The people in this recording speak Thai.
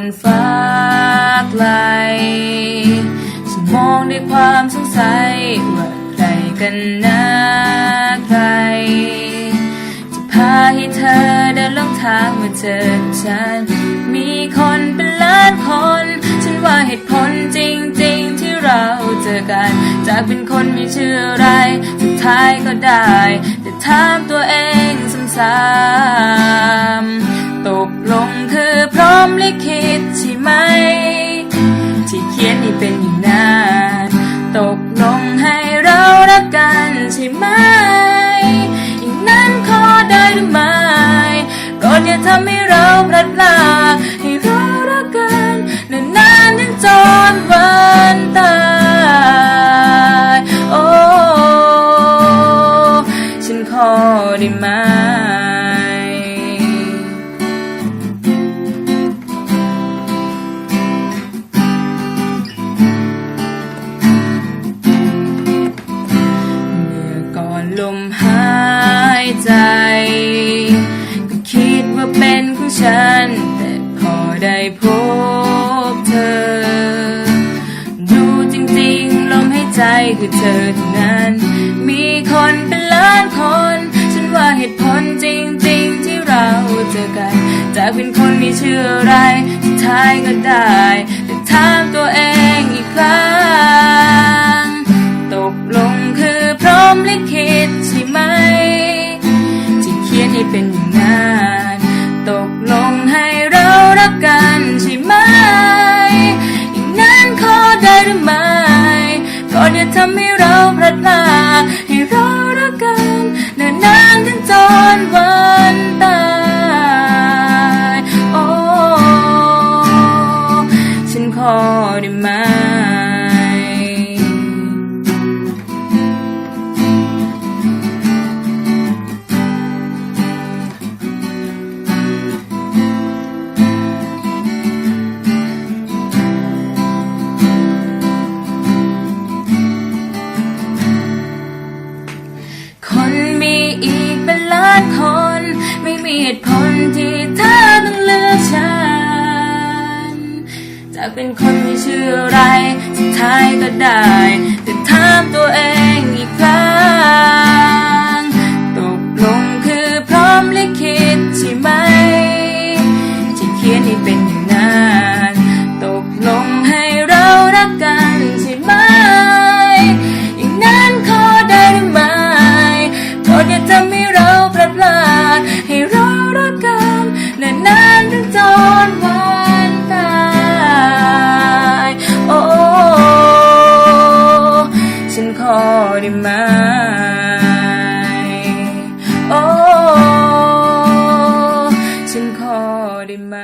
นฟ้าไกล ฉันมองด้วยความสงสัยว่าใครกันนะใคร จะพาให้เธอเดินลงทางมาเจอฉัน มีคนเป็นล้านคน ฉันว่าเหตุผลจริง ๆ ที่เราเจอกัน จากเป็นคนมีชื่ออะไร สุดท้ายก็ได้ แต่ถามตัวเองซ้ำ ให้เป็นอย่างนั้นตกลงให้เรารักกันใช่ไหมอย่างนั้นขอได้หรือไม่โปรดอย่าทำให้เราพลัดพราให้เรารักกันนานๆถึงจนวันตายโอ้ฉันขอได้ไหม ฉัน แต่พอได้พบเธอ ดูจริงๆ ลมหายใจคือเธอเท่านั้น มีคนเป็นล้านคน ฉันว่าเหตุผลจริงๆ ที่เราเจอกัน จากเป็นคนมีชื่ออะไรสุดท้ายก็ได้ ทำให้เราพลัดพลาให้เรารักกันนานๆถึงจนวัน อีกเป็นล้านคน ไม่มีเหตุผลที่เธอต้องเลือกฉันจากเป็นคนมีชื่ออะไรสุดท้ายก็ได้แต่ถามตัวเองอีกครั้งตกลงคือพร้อมลิขิตใช่ไหม ที่เขียนให้เป็นอย่างนั้น อได้ไหมโอ้ฉันขอได้ไหม